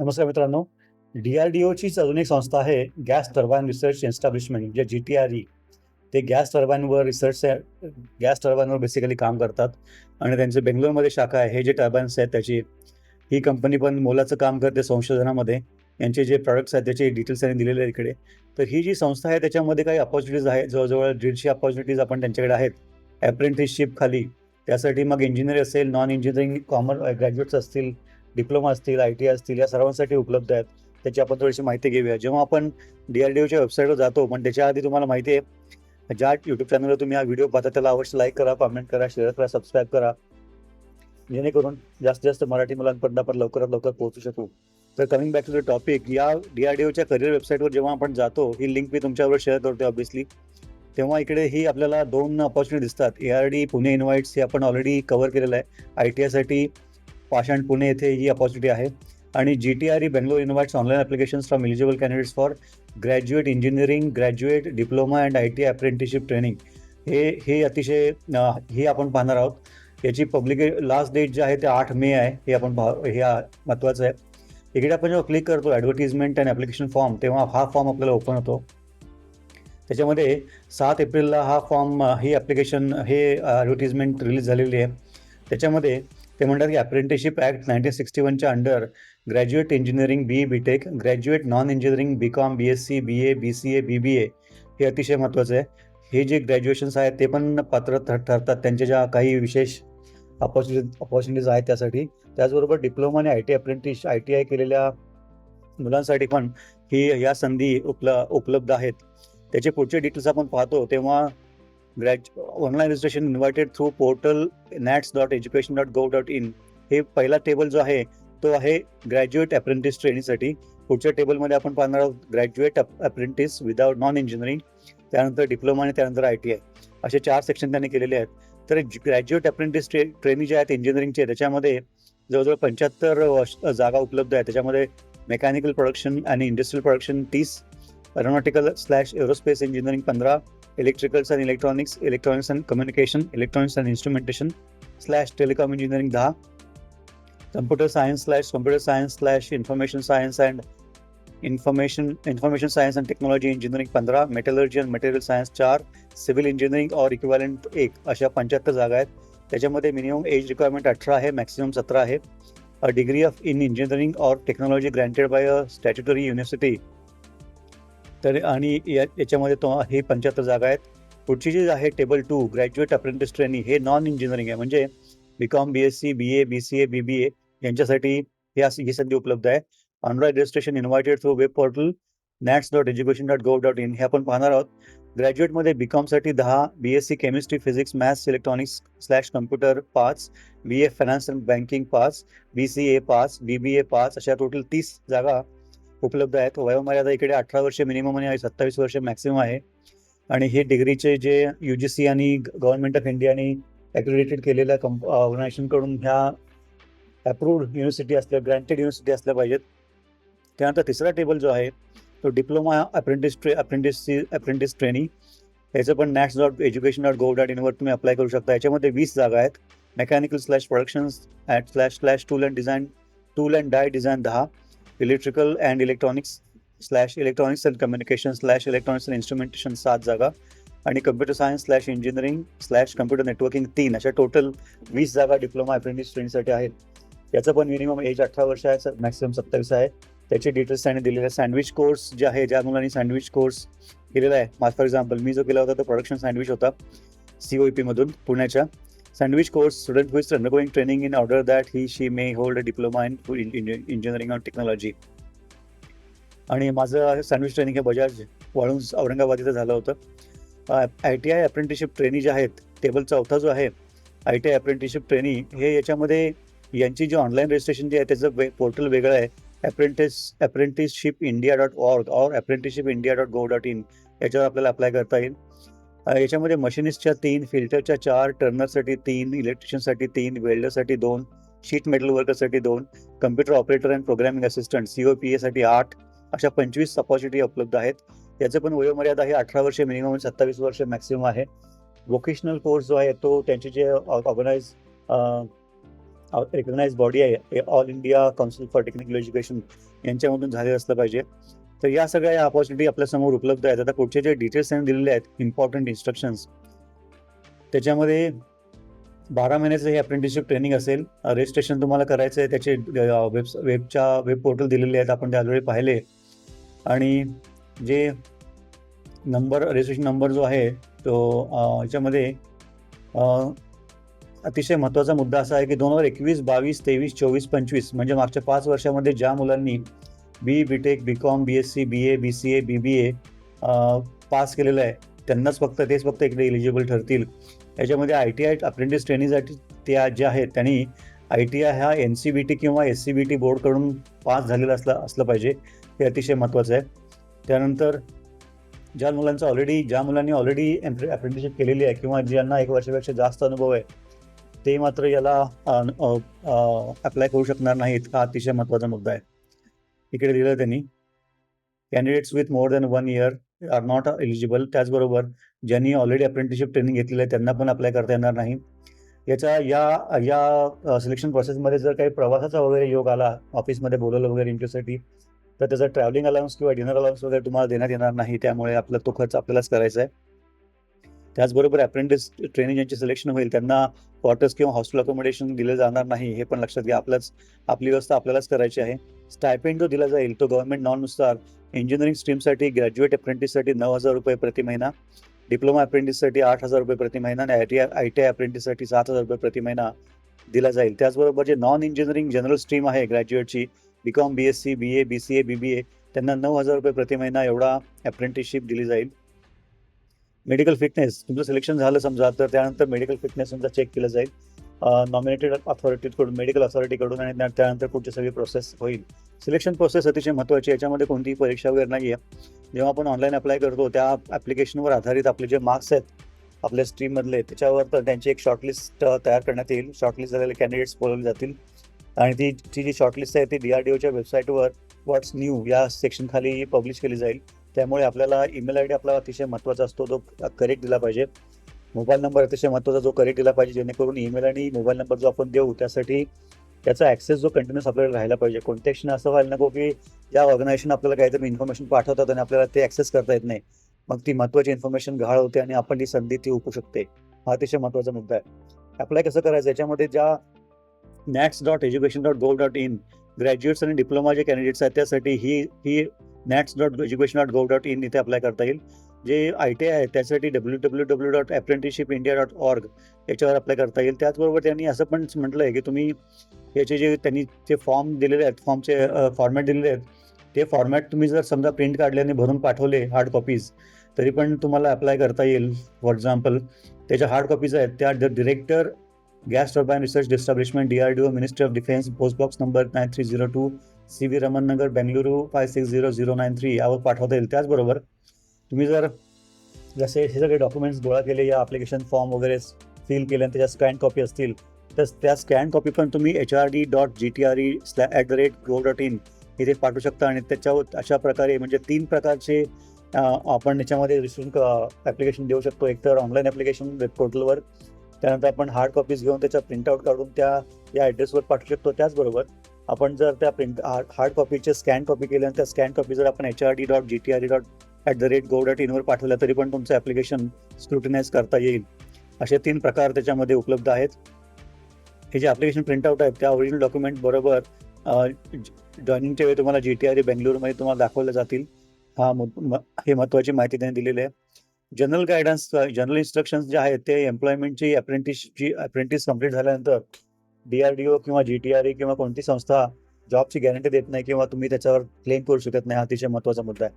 नमस्कार मित्रांनो. D R D ओचीच अजून एक संस्था आहे गॅस टर्बाईन रिसर्च एस्टॅब्लिशमेंट जे जी टी आर ई ते गॅस टर्बाईनवर रिसर्च गॅस टर्बाईनवर बेसिकली काम करतात. आणि त्यांचे बेंगलोरमध्ये शाखा आहे हे जे टर्बाईन्स आहेत त्याची ही कंपनी पण मोलाचं काम करते संशोधनामध्ये. यांचे जे प्रॉडक्ट्स आहेत त्याचे डिटेल्स त्यांनी दिलेले आहेत इकडे. तर ही जी संस्था आहे त्याच्यामध्ये काही अपॉर्च्युनिटीज आहेत. जवळजवळ दीडशे अपॉर्च्युनिटीज आपण त्यांच्याकडे आहेत. अप्रेंटिसशिप खाली. त्यासाठी मग इंजिनियर असेल नॉन इंजिनिअरिंग कॉमर्स ग्रॅज्युएट्स असतील डिप्लोमा असतील आय टी असतील या सर्वांसाठी उपलब्ध आहेत. त्याची आपण थोडीशी माहिती घेऊया. जेव्हा आपण डी आर डी ओच्या वेबसाईटवर जातो पण त्याच्या आधी तुम्हाला माहिती आहे ज्या यूट्यूब चॅनलवर तुम्ही हा व्हिडिओ पाहता त्याला अवश्य लाईक करा कमेंट करा शेअर करा सबस्क्राईब करा. जेणेकरून जास्तीत जास्त मराठी मुलांपर्यंत आपण लवकरात लवकर पोहोचू शकू. तर coming back to the topic या डी आर डी ओच्या करिअर वेबसाईटवर जेव्हा आपण जातो ही लिंक मी तुमच्यावर शेअर करतो ऑब्विसली तेव्हा इकडे ही आपल्याला दोन अपॉर्च्युनिटी दिसतात. A R D Pune invites हे आपण ऑलरेडी कव्हर केलेलं आहे. आय टी आयसाठी पाषाण पुणे येथे ही अपॉर्च्युनिटी आहे. आणि G T R he Bangalore invites online applications from eligible candidates for graduate engineering graduate diploma and I T apprenticeship training हे हे अतिशय हे आपण पाहणार आहोत. याची पब्लिके लास्ट डेट जे आहे ते आठ मे आहे. हे आपण पाह हे महत्त्वाचं आहे. इकडे आपण जेव्हा क्लिक करतो ॲडव्हर्टिजमेंट अँड ॲप्लिकेशन फॉर्म तेव्हा हा फॉर्म आपल्याला ओपन होतो. त्याच्यामध्ये सात एप्रिलला हा फॉर्म ही ॲप्लिकेशन हे ॲडव्हर्टिजमेंट रिलीज झालेली आहे. त्याच्यामध्ये ते म्हणतात की अप्रेंटिसशिप ॲक्ट नाईन्टीन सिक्स्टी वनच्या under graduate engineering B B tech graduate non engineering B com B S C B A B C A B B A हे अतिशय महत्त्वाचं आहे. हे जे ग्रॅज्युएशन्स आहेत ते पण पात्र ठर ठरतात. त्यांच्या ज्या काही विशेष अपॉर्च्युनि अपॉर्च्युनिटीज आहेत त्यासाठी. त्याचबरोबर डिप्लोमा आणि I T apprentice I T I केलेल्या मुलांसाठी पण ही या संधी उपल उपलब्ध आहेत. त्याचे पुढचे डिटेल्स आपण पाहतो तेव्हा online registration invited through portal NATS dot education dot go dot in हे पहिला टेबल जो आहे तो आहे ग्रॅज्युएट अप्रेंटिस ट्रेनिंगसाठी पुढच्या टेबलमध्ये आपण पाहणार आहोत graduate apprentice without non engineering त्यानंतर डिप्लोमा आणि त्यानंतर आय टी आय असे चार सेक्शन त्यांनी केलेले आहेत. तर ग्रॅज्युएट अप्रेंटिस ट्रे ट्रेनिंग जे आहेत इंजिनिअरिंगचे त्याच्यामध्ये जवळजवळ पंच्याहत्तर जागा उपलब्ध आहेत. त्याच्यामध्ये मेकॅनिकल प्रोडक्शन आणि इंडस्ट्रियल प्रोडक्शन तीस एरोनॉटिकल स्लॅश एरोस्पेस इंजिनिअरिंग पंधरा electricals and electronics electronics and communication electronics and instrumentation slash telecom engineering दहा computer science slash computer science slash information science and information information science and technology engineering पंधरा metallurgy and material science चार civil engineering or equivalent एक अशा पंच्याहत्तर जागा आहेत. त्याच्यामध्ये minimum age requirement अठरा आहे मॅक्सिमम सतरा आहे. A degree of in engineering or technology granted by a statutory university तर आणि या याच्यामध्ये तो हे पंच्याहत्तर जागा आहेत. पुढची जी आहे table two graduate apprentice training हे नॉन इंजिनिअरिंग आहे. म्हणजे B com B S C B A B C A B B A यांच्यासाठी हे ही संधी उपलब्ध आहे. Online registration invited through web portal NATS dot education dot gov dot in हे आपण पाहणार आहोत. ग्रॅज्युएटमध्ये बी कॉमसाठी दहा B S C chemistry physics maths electronics slash computer पाच B A finance and banking पाच बी सी ए पाच बी बी ए पाच अशा टोटल तीस जागा उपलब्ध आहेत. वयोमर्यादा इकडे अठरा वर्ष मिनिमम आणि सत्तावीस वर्ष मॅक्सिमम आहे. आणि हे डिग्रीचे जे यू जी सी आणि गव्हर्नमेंट ऑफ इंडियाने ॲक्रेडिटेड केलेल्या कंप ऑर्गनायझेशनकडून ह्या अप्रूव्ड युनिव्हर्सिटी असल्या ग्रँटेड युनिव्हर्सिटी असल्या पाहिजेत. त्यानंतर तिसरा टेबल जो आहे तो डिप्लोमा अप्रेंटिस ट्रे अप्रेंटिस अप्रेंटिस ट्रेनिंग याचं पण NATS dot education dot gov dot इनवर तुम्ही अप्लाय करू शकता. याच्यामध्ये वीस जागा आहेत. Mechanical slash productions at slash slash tool and design tool and die design दहा. Electrical and electronics slash electronics and communication slash electronics and instrumentation सात जागा. आणि computer science slash engineering slash computer networking तीन अशा total वीस जागा diploma apprentice ट्रेनिंगसाठी आहेत. याचं पण मिनिमम एज अठरा वर्ष आहे मॅक्सिमम सत्तावीस आहे. त्याचे डिटेल्स त्यांनी दिलेले आहे. सँडविच कोर्स जे आहे ज्या मुलांनी सँडविच कोर्स केलेला आहे. फॉर एक्झाम्पल मी जो केला होता तो प्रोडक्शन सँडविच होता. सी ओ पीमधून पुण्याच्या. Sandwich course student undergoing training in training in order that he she may hold in, in, in engineering on technology आणि माझं सँडविच ट्रेनिंग हे बजाज वाळून औरंगाबाद इथं झालं होतं. I T I apprenticeship trainee जे आहेत टेबल चौथा जो आहे I T I apprenticeship trainee हे याच्यामध्ये यांची जी ऑनलाईन रजिस्ट्रेशन जे आहे त्याचं वे पोर्टल वेगळं आहे. Apprentice apprenticeship India dot org or apprenticeship India dot go dot in याच्यावर आपल्याला अप्लाय करता येईल. याच्यामध्ये मशिनिस्टच्या तीन फिल्टरच्या चार टर्नरसाठी तीन इलेक्ट्रिशियनसाठी तीन वेल्डरसाठी दोन शीट मेटल वर्करसाठी दोन computer operator and programming assistant C O P एसाठी आठ अशा पंचवीस अपॉर्च्युनिटी उपलब्ध आहेत. याचं पण वयोमर्यादा आहे अठरा वर्ष मिनिमम सत्तावीस वर्ष मॅक्सिमम आहे. वोकेशनल कोर्स जो आहे तो त्यांचे जे ऑर्गनाइज रेकग्नाइज बॉडी आहे all India council for technical education यांच्यामधून झाले असलं पाहिजे. तर या सगळ्या या ऑपॉर्च्युनिटी आपल्यासमोर उपलब्ध आहेत. आता पुढचे जे डिटेल्स त्यांनी दिलेले आहेत इम्पॉर्टंट इन्स्ट्रक्शन्स त्याच्यामध्ये बारा महिन्याचं हे अप्रेंटिसशिप ट्रेनिंग असेल. रजिस्ट्रेशन तुम्हाला करायचं आहे त्याचे वेब वेबच्या वेब पोर्टल दिलेले आहेत. आपण ते ऑलरेडी पाहिले. आणि जे नंबर रजिस्ट्रेशन नंबर जो आहे तो याच्यामध्ये अतिशय महत्त्वाचा मुद्दा असा आहे की दोन हजार एकवीस बावीस तेवीस चोवीस पंचवीस म्हणजे मागच्या पाच वर्षामध्ये ज्या मुलांनी B B tech B com B S C B A B C A B B A pass केलेलं आहे. त्यांनाच फक्त तेच फक्त इकडे एलिजिबल ठरतील. याच्यामध्ये आय टी आय अप्रेंटिस ट्रेनिंगसाठी त्या ज्या आहेत त्यांनी आय टी आय हा एन सी बी टी किंवा एस सी बी टी बोर्डकडून पास झालेलं असलं असलं पाहिजे. हे अतिशय महत्त्वाचं आहे. त्यानंतर ज्या मुलांचं ऑलरेडी ज्या मुलांनी ऑलरेडी अप्रेंटिसशिप केलेली आहे किंवा ज्यांना एक वर्षापेक्षा जास्त अनुभव आहे ते मात्र याला अप्लाय करू शकणार नाहीत हा अतिशय महत्त्वाचा मुद्दा आहे. इकडे दिलं त्यांनी candidates with more than one year are not eligible त्याचबरोबर ज्यांनी ऑलरेडी अप्रेंटिसशिप ट्रेनिंग घेतलेलं आहे त्यांना पण अप्लाय करता येणार नाही. याचा या या सिलेक्शन प्रोसेसमध्ये जर काही प्रवासाचा वगैरे योग आला ऑफिसमध्ये बोलवलं वगैरे इंटरसाठी तर त्याचा ट्रॅव्हलिंग अलाउन्स किंवा डिनर अलाउन्स वगैरे तुम्हाला देण्यात येणार नाही. त्यामुळे आपला तो खर्च आपल्यालाच करायचा आहे. त्याचबरोबर अप्रेंटिस ट्रेनिंग ज्यांचे सिलेक्शन होईल त्यांना क्वार्टर्स किंवा हॉस्टेल अकोमोडेशन दिलं जाणार नाही हे पण लक्षात घ्या. आपल्याच आपली व्यवस्था आपल्यालाच करायची आहे. स्टायपेंड जो दिला जाईल तो गव्हर्नमेंट नॉननुसार इंजिनिअरिंग स्ट्रीमसाठी ग्रॅज्युएट अप्रेंटिससाठी नऊ हजार रुपये प्रति महिना डिप्लोमा अप्रेंटिससाठी आठ हजार रुपये प्रति महिना आणि I T I I T I अप्रेंटिससाठी सात हजार रुपये प्रति महिना दिला जाईल. त्याचबरोबर जे नॉन इंजिनिअरिंग जनरल स्ट्रीम आहे ग्रॅज्युएटची B com B S C B A B C A B B A त्यांना नऊ हजार रुपये प्रति महिना एवढा अप्रेंटिसशिप दिली जाईल. मेडिकल फिटनेस तुमचं सिलेक्शन झालं समजा तर त्यानंतर मेडिकल फिटनेस तुमचा चेक केलं जाईल. नॉमिनेटेड अथॉरिटीकडून मेडिकल अथॉरिटीकडून आणि त्यानंतर पुढची सगळी प्रोसेस होईल. सिलेक्शन प्रोसेस अतिशय महत्त्वाची आहे. याच्यामध्ये कोणतीही परीक्षा वगैरे नाही आहे. जेव्हा आपण ऑनलाईन अप्लाय करतो त्या ॲप्लिकेशनवर आधारित आपले जे मार्क्स आहेत आपल्या स्ट्रीममधले त्याच्यावर तर त्यांची एक शॉर्टलिस्ट तयार करण्यात येईल. शॉर्टलिस्ट झालेले कॅन्डिडेट्स बोलवले जातील. आणि ती ती जी शॉर्टलिस्ट आहे ती डी आर डी ओच्या वेबसाईटवर व्हॉट्स न्यू या सेक्शनखाली पब्लिश केली जाईल. त्यामुळे आपल्याला ईमेल आय डी आपला अतिशय महत्त्वाचा असतो तो करेक्ट दिला पाहिजे. मोबाईल नंबर अतिशय महत्त्वाचा जो करेक्ट दिला पाहिजे जेणेकरून ईमेल आणि मोबाईल नंबर जो आपण देऊ त्यासाठी त्याचा ॲक्सेस जो कंटिन्यूस आपल्याला राहायला पाहिजे. कोणत्या क्षणी असं व्हायला नको की या ऑर्गनायझेशन आपल्याला काहीतरी इन्फॉर्मेशन पाठवतात आणि आपल्याला ते ॲक्सेस करता येत नाही. मग ती महत्त्वाची इन्फॉर्मेशन गहाळ होते आणि आपण ती संधी ती उपू शकते. हा अतिशय महत्त्वाचा मुद्दा आहे. अप्लाय कसं करायचं? याच्यामध्ये ज्या NATS dot education dot gov dot in graduates आणि डिप्लोमा जे कॅन्डिडेट्स आहेत त्यासाठी ही ही NATS dot education dot gov dot in इथे अप्लाय करता येईल. जे आय टी आय आहे त्यासाठी W W W dot apprenticeship India dot org याच्यावर अप्लाय करता येईल. त्याचबरोबर त्यांनी असं पण म्हटलं आहे की तुम्ही याचे जे त्यांनी जे फॉर्म दिलेले आहेत फॉर्मचे फॉर्मॅट दिलेले आहेत ते फॉर्मॅट तुम्ही जर समजा प्रिंट काढले आणि भरून पाठवले हार्ड कॉपीज तरी पण तुम्हाला अप्लाय करता येईल. फॉर एक्झाम्पल त्याच्या हार्ड कॉपीज आहेत त्या director gas turbine research establishment D R D O ministry of defence post box number nine three zero two C V Raman Nagar Bengaluru five six zero zero nine three यावर पाठवता येईल. त्याचबरोबर तुम्ही जर जसे हे सगळे डॉक्युमेंट्स गोळा केले या ॲप्लिकेशन फॉर्म वगैरे फिल केले आणि त्याच्या स्कॅन कॉपी असतील तर त्या स्कॅन कॉपी पण तुम्ही H R D dot G T R E स्लॅ at the rate gov dot in इथे पाठवू शकता. आणि त्याच्यावर अशा प्रकारे म्हणजे तीन प्रकारचे आपण याच्यामध्ये रिसून ॲप्लिकेशन देऊ शकतो. एक तर ऑनलाईन ॲप्लिकेशन वेब पोर्टलवर त्यानंतर आपण हार्ड कॉपीज घेऊन त्याच्या प्रिंटआउट काढून त्या या ॲड्रेसवर पाठवू शकतो. त्याचबरोबर आपण जर त्या प्रिंट हार्ड कॉपीचे स्कॅन कॉपी केल्या आणि त्या स्कॅन कॉपी जर आपण H R D dot G T R E dot at the rate gov dot इनवर पाठवल्या तरी पण तुमचं ॲप्लिकेशन स्क्रुटिनाइज करता येईल. असे तीन प्रकार त्याच्यामध्ये उपलब्ध आहेत. हे जे ॲप्लिकेशन प्रिंटआउट आहेत त्या ओरिजिनल डॉक्युमेंट बरोबर जॉईनिंगच्या वेळी तुम्हाला जी टी आर ई बेंगलोरमध्ये तुम्हाला दाखवल्या जातील. हा म- हे महत्त्वाची माहिती त्यांनी दिलेली आहे. जनरल गायडन्स जनरल इन्स्ट्रक्शन्स जे आहेत ते एम्प्लॉयमेंटची अप्रेंटिसची अप्रेंटिस कंप्लीट झाल्यानंतर डी आर डी ओ किंवा जी टी आर ई किंवा कोणती संस्था जॉबची गॅरंटी देत नाही किंवा तुम्ही त्याच्यावर क्लेम करू शकत नाही हा अतिशय महत्त्वाचा मुद्दा आहे.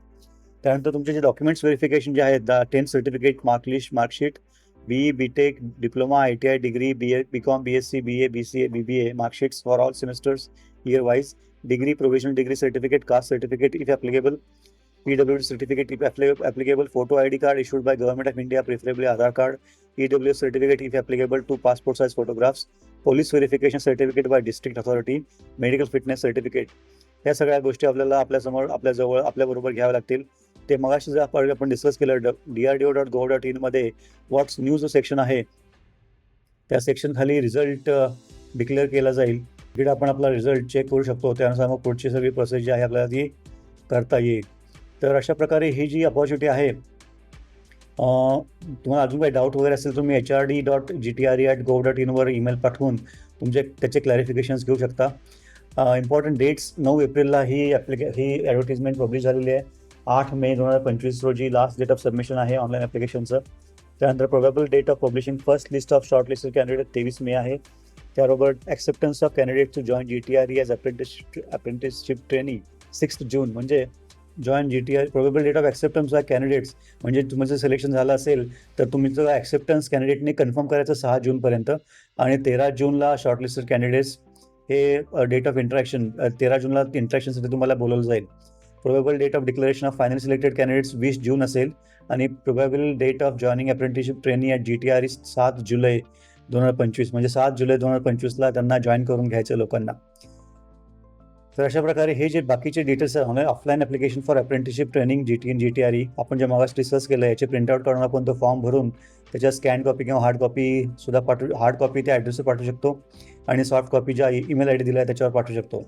त्यानंतर तुमचे जे डॉक्युमेंट्स व्हेरिफिकेशन जे आहेत the tenth certificate mark list marksheet B B tech diploma I T I degree B A B com B S C B A B C A B B A marksheets for all semesters year wise degree provisional degree certificate caste certificate if applicable PWD certificate if appli- applicable, photo ID card issued by Government of India, preferably Aadhaar card, EWS certificate if applicable, two passport size photographs, police verification certificate by district authority, medical fitness certificate. या सगळ्या गोष्टी आपल्याला आपल्यासमोर आपल्याजवळ आपल्याबरोबर घ्याव्या लागतील ते मगाशी जे आपण आपण डिस्कस केलं D R D O dot gov dot इनमध्ये what's news जो सेक्शन आहे त्या सेक्शन खाली रिझल्ट डिक्लेअर केला जाईल तिकडे आपण आपला रिझल्ट चेक करू शकतो त्यानुसार मग पुढची सगळी प्रोसेस जी आहे आपल्याला ती करता येईल तर अशा प्रकारे ही जी अपॉर्च्युनिटी आहे तुम्हाला अजून काही डाऊट वगैरे असेल तुम्ही H R D dot G T R E at gov dot इनवर email पाठवून तुमचे त्याचे क्लॅरिफिकेशन्स घेऊ शकता. इम्पॉर्टंट डेट्स नऊ एप्रिलला ही ॲप्लिके ही ॲडव्हर्टिजमेंट पब्लिश झालेली आहे. आठ मे दोन हजार पंचवीस रोजी लास्ट डेट ऑफ सबमिशन आहे ऑनलाईन ॲप्लिकेशनचं त्यानंतर probable date of publishing first list of short list candidate तेवीस मे आहे. त्याबरोबर acceptance of candidate to join G T R E as apprentice apprenticeship training sixth जून म्हणजे join G T R probable date of acceptance of candidates म्हणजे तुमचं selection झालं असेल तर तुमचं ॲक्सेप्टन्स कॅन्डिडेटने कन्फर्म करायचं सहा जूनपर्यंत आणि तेरा जूनला शॉर्टलिस्टेड कॅन्डिडेट्स हे डेट ऑफ इंट्रॅक्शन तेरा जूनला इंट्रॅक्शनसाठी तुम्हाला बोलवलं जाईल. Probable date of declaration of final selected candidates वीस जून असेल. आणि probable date of joining apprenticeship training at G T R is सात जुलै दोन हजार पंचवीस. म्हणजे सात जुलै दोन हजार पंचवीसला त्यांना जॉईन करून घ्यायचं लोकांना. तर अशा प्रकारे हे जे बाकीचे डिटेल्स आहे online offline application for apprenticeship training G T N G T R E आपण जे मागास डिस्कस केलं याचे प्रिंटआउट काढून आपण तो फॉर्म भरून त्याच्या स्कॅन कॉपी किंवा हार्ड कॉपी सुद्धा पाठवू हार्ड कॉपी त्या ॲड्रेसवर पाठवू शकतो आणि सॉफ्ट कॉपी ज्या ईमेल आय डी दिला आहे त्याच्यावर पाठवू शकतो.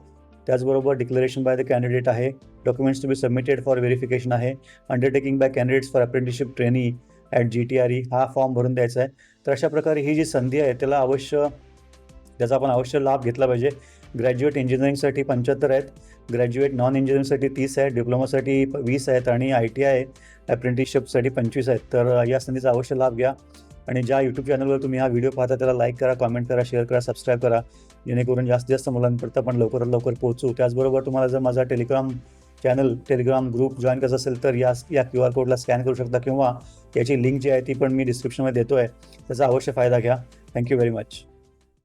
त्याचबरोबर डिक्लेरेशन बाय द कॅन्डिडेट आहे documents to be submitted for verification आहे undertaking by candidates for apprenticeship training at G T R E हा फॉर्म भरून द्यायचा आहे. तर अशा प्रकारे ही जी संधी आहे त्याला अवश्य त्याचा आपण अवश्य लाभ घेतला पाहिजे. ग्रॅज्युएट इंजिनिअरिंगसाठी पंच्याहत्तर आहेत. ग्रॅज्युएट नॉन इंजिनिअरिंगसाठी तीस आहेत. डिप्लोमासाठी वीस आहेत आणि आय टी आय अप्रेंटिसशिपसाठी पंचवीस आहेत. तर या संधीचा अवश्य लाभ घ्या. आणि ज्या यूट्यूब चॅनलवर तुम्ही हा व्हिडिओ पाहता त्याला लाईक करा कमेंट करा शेअर करा सबस्क्राईब करा. जेणेकरून जास्तीत जास्त मुलांपर्यंत आपण लवकरात लवकर पोहोचू. त्याचबरोबर तुम्हाला जर माझा Telegram channel Telegram group join करायचा असेल तर या या क्यू आर कोडला स्कॅन करू शकता किंवा याची लिंक जी आहे ती पण मी डिस्क्रिप्शनमध्ये देतो आहे त्याचा अवश्य फायदा घ्या. Thank you very much